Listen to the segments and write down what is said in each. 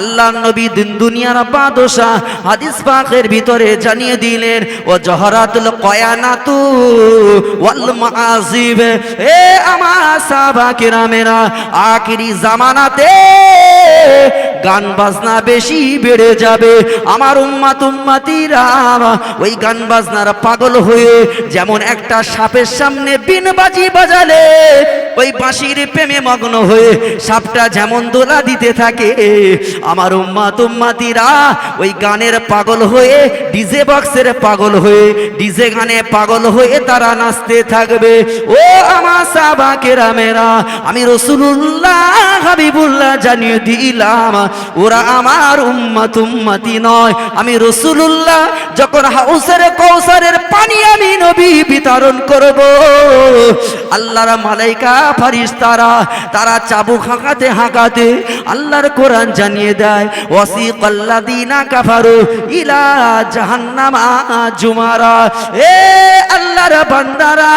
আল্লাহ নবী দিন দুনিয়ার বাদশা হাদিস পাকের ভিতরে জানিয়ে দিলেন, ও জহরাতুল কয়ানাতু ওয়াল মাআজিব এ আমার সাহাবা কিরামেরা, আখিরি জামানাতে গান বাজনা বেশি বেড়ে যাবে। আমার উম্মাত উম্মাতিরা ওই গান বাজনার পাগল হয়ে যেমন একটা সাপের সামনে বিন বাজি বাজালে ওই বাঁশির প্রেমে মগ্ন হয়ে সাপটা যেমন দোলা দিতে থাকে, আমার উম্মাত উম্মাতিরা ওই গানের পাগল হয়ে ডিজে বক্সের পাগল হয়ে, ডিজে গানে পাগল হয়ে তারা নাচতে থাকবে। ও আমার সাবা কেরামেরা, আমি রসুল্লাহ হাবিবুল্লাহ জানিয়ে দিলাম, ওরা আমার উম্মাত উম্মাতি নয়। আমি রসুল্লাহ যখন হাউসের কৌসারের পানি আমি নবী বিতরণ করব, আল্লাহর মালাইকা তারা চাবুক হাঁকাতে হাঁকাতে আল্লাহর কোরআন জানিয়ে দেয় ওয়াসিক আল্লাদিনা কাফারু ইলা এ আল্লাহর বান্দারা,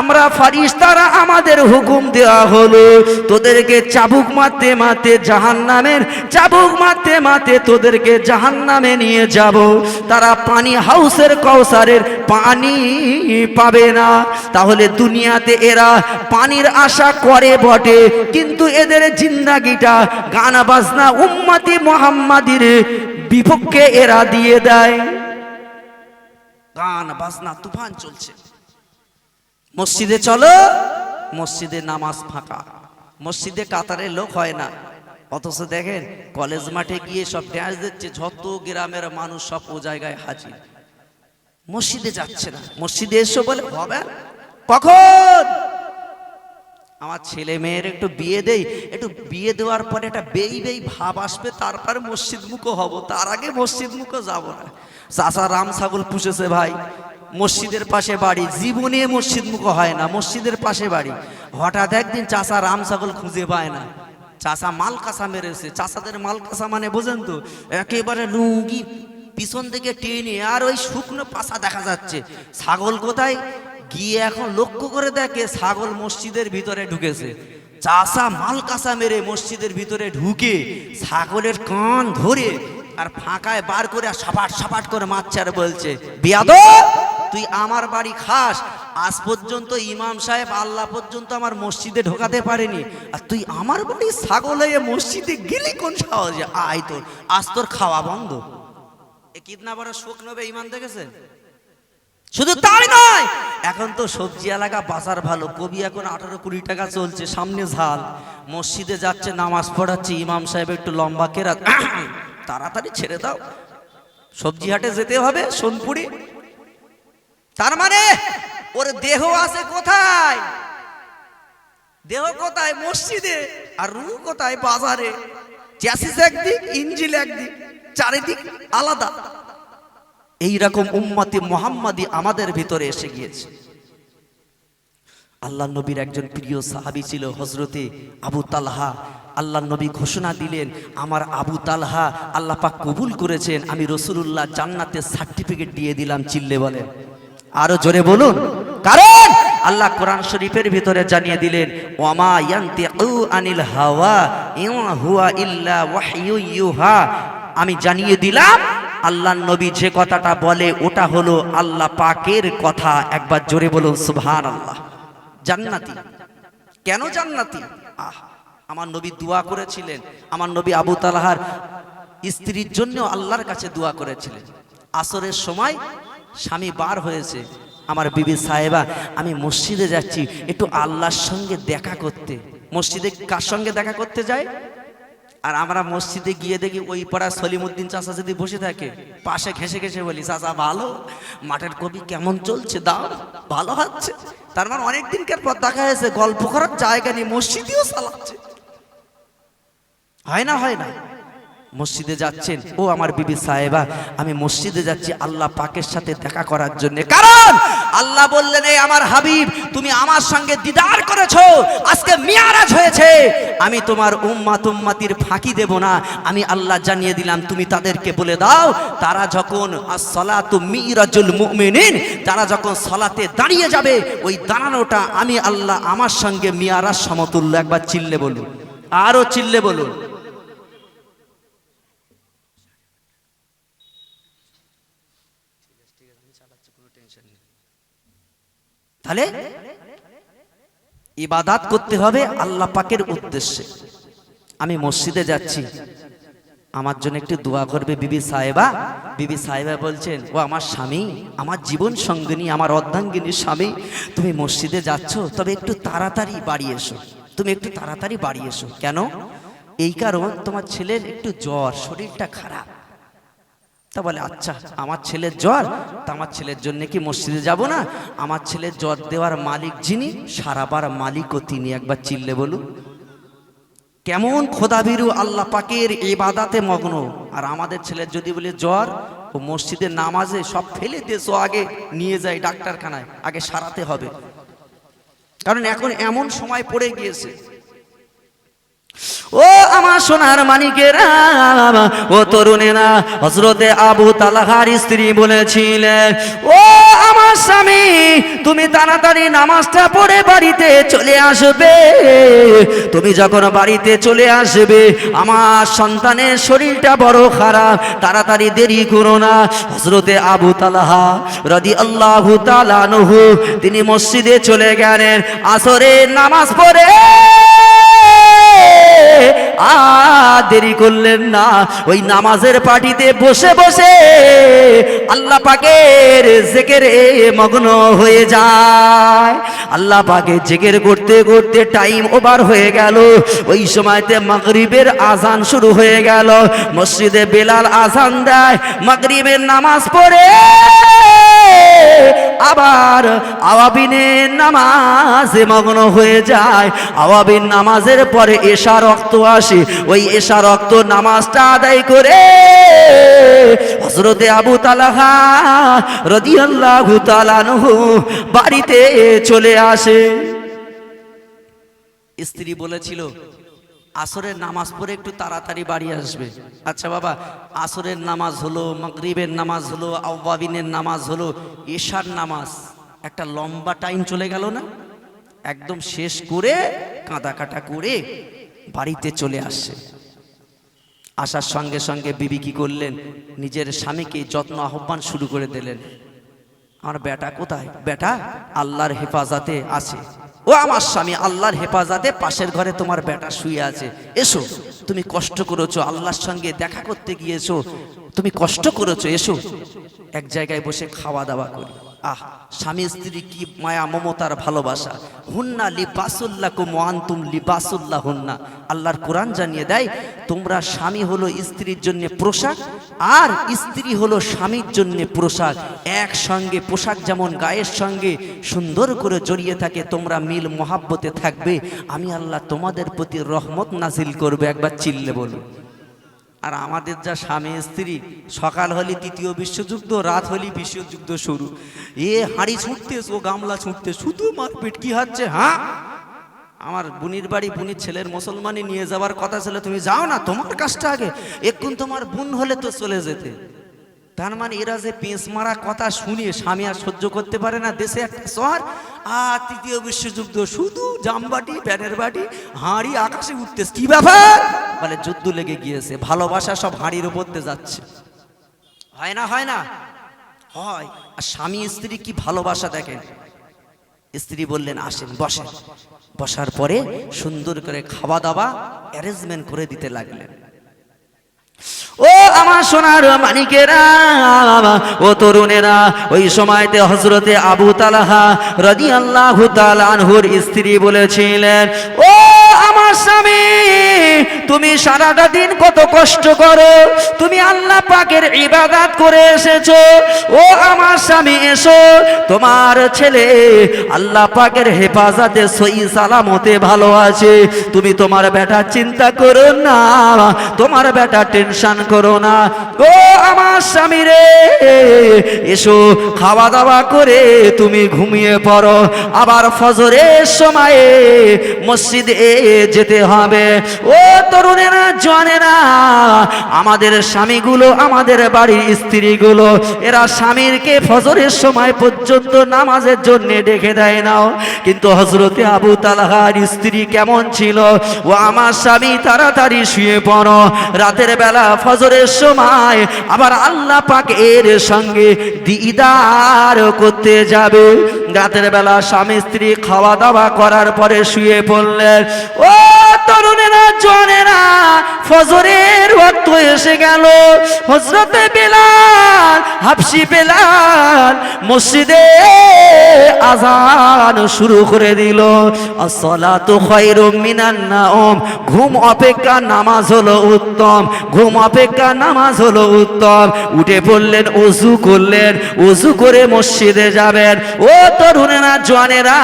আমরা ফারিস্তারা, আমাদের হুকুম দেওয়া হলো, তোদেরকে চাবুক মারতে মারতে জাহান্নামের, চাবুক মারতে মারতে তোদেরকে জাহান্নামে নিয়ে যাব। তারা পানি হাউসের কৌসারের পানি পাবে না। তাহলে দুনিয়াতে এরা পানির আশা করে বটে, কিন্তু এদের জিন্দাগিটা গান বাজনা উম্মাতি মোহাম্মাদির বিপক্ষে এরা দিয়ে দেয়। গান বাজনা তুফান চলছে। মসজিদে চলো, মসজিদে নামাজ ফাঁকা। মসজিদে কাতারে লোক হয় না। অথচ দেখেন, কলেজ মাঠে গিয়ে সব ড্যান্স দিচ্ছে, যত গ্রামের মানুষ সব ও জায়গায় হাজির। মসজিদে যাচ্ছে না। মসজিদে এসো বলে, হবে? কখন? আমার ছেলে মেয়ের একটু বিয়ে দেই, একটু বিয়ে দেওয়ার পরে একটা বেই বেই ভাব আসবে, তারপরে মসজিদ মুখো হব, তার আগে মসজিদ মুখো যাব না। চাষা রাম ছাগল পুষেছে ভাই, মসজিদের পাশে বাড়ি, জীবনে মসজিদ মুখো হয় না, মসজিদের পাশে বাড়ি। হঠাৎ একদিন চাষা রাম ছাগল খুঁজে পায় না। চাষা মাল কাঁসা মেরেছে চাষাদের মাল কাঁসা মানে বোঝেন তো, একেবারে লুঙ্গি পিছন থেকে টেনে আর ওই শুকনো পাশা দেখা যাচ্ছে। ছাগল কোথায়? গিয়ে এখন লক্ষ্য করে দেখে ছাগল মসজিদের ভিতরে ঢুকেছে। চাষা মাল কাঁসা মেরে মসজিদের ভিতরে ঢুকে ছাগলের কান ধরে আর ফাঁকায় বার করে আর সাপাট সাপাট করে মারছে আর বলছে বিয়াদ তুই আমার বাড়ি খাস। আজ পর্যন্ত ইমাম সাহেব আল্লাহ পর্যন্ত আমার মসজিদে ঢোকাতে পারেনি। আর তুই আমার বাড়ি ছাগল হয়ে মসজিদে গেলি কোন সহজে আয় তোর, আজ তোর খাওয়া বন্ধ। এ কিতনা বড় শোক নেবে ইমান দেখেছেন? শুধু তাই নয় এখন তো সবজি এলাকা বাজার ভালো কবি এখন আঠারো কুড়ি টাকা চলছে সামনে ঝাল। মসজিদে যাচ্ছে নামাজ পড়াচ্ছে ইমাম সাহেব একটু লম্বা কেরাত। তাড়াতাড়ি ছেড়ে দাও। সবজি হাটে যেতে হবে সোনপুরি। তার মানে ওর দেহ আছে কোথায়? দেহ কোথায়? মসজিদে। আর রু কোথায়? বাজারে। চ্যাসিস একদিক ইঞ্জিল একদিক চারিদিক আলাদা। এই রকম উম্মতি মোহাম্মদি আমাদের ভিতরে এসে গিয়েছে। আল্লাহ নবীর একজন প্রিয় সাহাবি ছিল হজরতে আবু তালহা। আল্লাহ নবী ঘোষণা দিলেন, আমার আবু তালহা আল্লাহ পাক কবুল করেছেন, আমি রসুলুল্লাহ জান্নাতের সার্টিফিকেট দিয়ে দিলাম। চিল্লে বলেন। আরও জোরে বলুন। কারণ আল্লাহ কোরআন শরীফের ভিতরে জানিয়ে দিলেন আনিল হাওয়া আমি জানিয়ে দিলাম আল্লাহ নবী যে কথাটা বলে, ওটা হলো আল্লাহ পাকের কথা। একবার জোরে বলুন সুবহান আল্লাহ জান্নাতি। কেন জান্নাতি? আহ, আমার নবী দোয়া করেছিলেন। আমার নবী আবু তালাহার স্ত্রীর জন্য আল্লাহর কাছে দোয়া করেছিলেন। আসরের সময় স্বামী বার হয়েছে। আমার বিবি সাহেবা, আমি মসজিদে যাচ্ছি, একটু আল্লাহর সঙ্গে দেখা করতে। মসজিদে কার সঙ্গে দেখা করতে যায়? আর আমরা মসজিদে গিয়ে দেখি ওই পাড়া সলিমুদ্দিন চাষা যদি বসে থাকে, পাশে ঘেসে ঘেসে বলি চাষা ভালো? মাঠের কবি কেমন চলছে? দাও, ভালো হচ্ছে। তার মানে অনেক দিনকার পর দেখা হয়েছে, গল্প করার জায়গা নেই, মসজিদেও চালাচ্ছে হয় না হয় না। মসজিদে যাচ্ছেন। ও আমার বিবি সাহেবা, আমি মসজিদে যাচ্ছি আল্লাহ পাকের সাথে দেখা করার জন্য। কারণ আল্লাহ বললেন এই আমার হাবিব, তুমি আমার সঙ্গে দিদার করেছ। আজকে মিয়ারাজ হয়েছে। আমি তোমার উম্মা তুম্মাতির ফাঁকি দেব না। আমি আল্লাহ জানিয়ে দিলাম, তুমি তাদেরকে বলে দাও, তারা যখন সলাতু মিরাজুল মুমিনিন, তারা যখন সলাতে দাঁড়িয়ে যাবে, ওই দাঁড়ানোটা আমি আল্লাহ আমার সঙ্গে মিয়ারাজ সমতুল্য। একবার চিল্লে বলুন। আরও চিল্লে বলুন। তাহলে ইবাদাত করতে হবে আল্লাহ পাকের উদ্দেশ্যে। আমি মসজিদে যাচ্ছি। আমার জন্য একটু দোয়া করবে বিবি সাহেবা। বিবি সাহেবা বলছেন, ও আমার স্বামী, আমার জীবন সঙ্গিনী, আমার অর্ধাঙ্গিনী স্বামী, তুমি মসজিদে যাচ্ছ, তবে একটু তাড়াতাড়ি বাড়ি এসো। তুমি একটু তাড়াতাড়ি বাড়ি এসো। কেন? এই কারণ তোমার ছেলের একটু জ্বর, শরীরটা খারাপ। তা বলে আচ্ছা আমার ছেলের জ্বর? তা আমার ছেলের জন্য কি মসজিদে যাব না? আমার ছেলের জ্বর দেওয়ার মালিক যিনি, সারাবার মালিকও তিনি, একবার চিল্লে বলুন। কেমন খোদাবিরু আল্লাহ পাকের ইবাদাতে মগ্ন। আর আমাদের ছেলের যদি বলে জ্বর, ও মসজিদের নামাজে সব ফেলে দেশো আগে নিয়ে যায় ডাক্তারখানায়, আগে সারাতে হবে। কারণ এখন এমন সময় পড়ে গিয়েছে ও আমার সোনার মানিকেরা ও তরুণেরা হজরতে আবু তালাহার স্ত্রী বলেছিলেন ও আমার স্বামী, তুমি তাড়াতাড়ি নামাজটা পড়ে বাড়িতে চলে আসবে। তুমি যখন বাড়িতে চলে আসবে, আমার সন্তানের শরীরটা বড় খারাপ, তাড়াতাড়ি দেরি করো না। হজরতে আবু তালাহা রদি আল্লাহ তালানহু তিনি মসজিদে চলে গেলেন আসরে নামাজ পড়ে। আর দেরি করলেন না। ওই নামাজের পার্টিতে বসে বসে আল্লাহ পাকের জেকেরে মগ্ন হয়ে যায়। আল্লাহ পাকে জেকের করতে করতে টাইম ওভার হয়ে গেল। ওই সময়তে মাগরিবের আজান শুরু হয়ে গেল। মসজিদে বেলাল আজান দেয়। মাগরিবের নামাজ পড়ে আবার আওয়াবিনের নামাজে মগ্ন হয়ে যায়। আওয়াবিন নামাজের পরে এশা রক্ত আসে। ওই এশা রক্ত নামাজটা আদায় করে হজরতে আবু তালাহা রদিয়াল্লাহু তালানহু বাড়িতে চলে আসে। স্ত্রী বলেছিল আসরের নামাজ পড়ে একটু তাড়াতাড়ি বাড়ি আসবে। আচ্ছা বাবা, আসরের নামাজ হলো, মাগরিবের নামাজ হলো আউবাবিনের নামাজ হলো, এশার নামাজ। একটা লম্বা টাইম চলে গেল না? একদম শেষ করে কাঁদা কাটা করে বাড়িতে চলে আসছে আসার সঙ্গে সঙ্গে বিবি কি করলেন? নিজের স্বামীকে যত্ন, আহ্বান শুরু করে দিলেন। আমার বেটা কোথায়? বেটা আল্লাহর হেফাজতে আছে। ও আমার স্বামী, আল্লাহর হেফাজতে পাশের ঘরে তোমার বেটা শুয়ে আছে। এসো, তুমি কষ্ট করেছ, আল্লাহর সঙ্গে দেখা করতে গিয়েছো। তুমি কষ্ট করেছ, এসো। এক জায়গায় বসে খাওয়া দাওয়া করি। আহ, স্বামী স্ত্রী কি মায়া, মমতার ভালোবাসা? হুন্না লিবাসুল্লাহ কো মোয়ান্তুম লিবাসুল্লাহ হুন্না আল্লাহর কোরআন জানিয়ে দেয়, তোমরা স্বামী হলো স্ত্রীর জন্য পোশাক, আর স্ত্রী হলো স্বামীর জন্য পোশাক। একসঙ্গে পোশাক যেমন গায়ের সঙ্গে সুন্দর করে জড়িয়ে থাকে, তোমরা মিল মহাব্বতে থাকবে। আমি আল্লাহ তোমাদের প্রতি রহমত নাজিল করবে, একবার চিল্লে বলুন। আর আমাদের যা স্বামী স্ত্রী, সকাল হলে তৃতীয় বিশ্বযুদ্ধ, রাত হলি বিশ্বযুদ্ধ শুরু। এ হাঁড়ি ছুটতে, ও গামলা ছুটতে, শুধু মারপিট কি হচ্ছে হ্যাঁ? আমার বুনির বাড়ি, বুনির ছেলের মুসলমানি নিয়ে যাওয়ার কথা ছিল, তুমি যাও না, তোমার কাজটা আগে। এক্ষুন তোমার বোন হলে তো চলে যেতে। তার মানে এরা যে পেঁচ মারা কথা শুনে স্বামী আর সহ্য করতে পারে না, দেশে একটা শহর আর তৃতীয় বিশ্বযুদ্ধ, শুধু জামবাটি প্যানের বাটি, হাঁড়ি, আকাশে উঠতেছে কি ব্যাপার? বলে যুদ্ধ লেগে গিয়েছে, ভালোবাসা সব হাঁড়ির উপর দিয়ে যাচ্ছে। হয় না হয় না? হয়। আর স্বামী, স্ত্রী কি ভালোবাসা দেখেন? স্ত্রী বললেন, আসেন, বসেন। বসার পরে সুন্দর করে খাওয়া দাওয়া অ্যারেঞ্জমেন্ট করে দিতে লাগলেন। আমার সোনার মানিকেরা ও তরুণেরা, ওই সময়তে হজরতে আবু তালাহা রাজি আল্লাহ আনহুর স্ত্রী বলেছিলেন, ও আমার স্বামী, তুমি সারাটা দিন কত কষ্ট করো, তুমি আল্লাহ পাকের ইবাদাত করে এসেছ। ও আমার স্বামী, এসো, তোমার ছেলে আল্লাহ পাকের হেফাজতে সই সালামতে ভালো আছে। তুমি তোমার বেটা চিন্তা করো না, তোমার বেটা টেনশন করো না। ও আমার স্বামী রে এসো খাওয়া দাওয়া করে তুমি ঘুমিয়ে পড়ো। আবার ফজরের সময়ে মসজিদে যেতে হবে। ও তরুণেরা জনেরা আমাদের স্বামীগুলো, আমাদের বাড়ির স্ত্রীগুলো, এরা স্বামীরকে ফজরের সময় পর্যন্ত নামাজের জন্য ডেকে দেয় নাও। কিন্তু হজরতে আবু তালহার স্ত্রী কেমন ছিল? ও আমার স্বামী, তাড়াতাড়ি শুয়ে পড়ো। রাতের বেলা ফজরের সময় আবার আল্লাহ পাক এর সঙ্গে দিদার করতে যাবে। রাতের বেলা স্বামী স্ত্রী খাওয়া দাওয়া করার পরে শুয়ে পড়লেন ও তরুণেরা, জনেরা, ফজরের ওয়াক্ত এসে গেল। হজরতে বেলাল হাফসি বেলাল মসজিদে আজান শুরু করে দিল। আসসালাতু খায়রুম মিনান নাওম। ঘুম অপেক্ষা নামাজ হলো উত্তম। ঘুম অপেক্ষা নামাজ হলো উত্তম। উঠে পড়লেন অজু করলেন অজু করে মসজিদে যাবেন। ও তরুণেরা, জোয়ানেরা,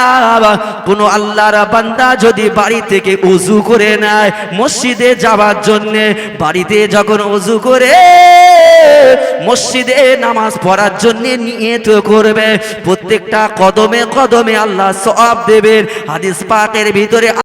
কোন আল্লাহর বান্দা যদি বাড়ি থেকে অজু করে নেয় মসজিদে যাওয়ার জন্য, বাড়িতে যখন অজু করে মসজিদে নামাজ পড়ার জন্য নিয়ত করবে। প্রত্যেকটা কদমে কদমে আল্লাহ সব দেবেন। হাদিস পাকের ভিতরে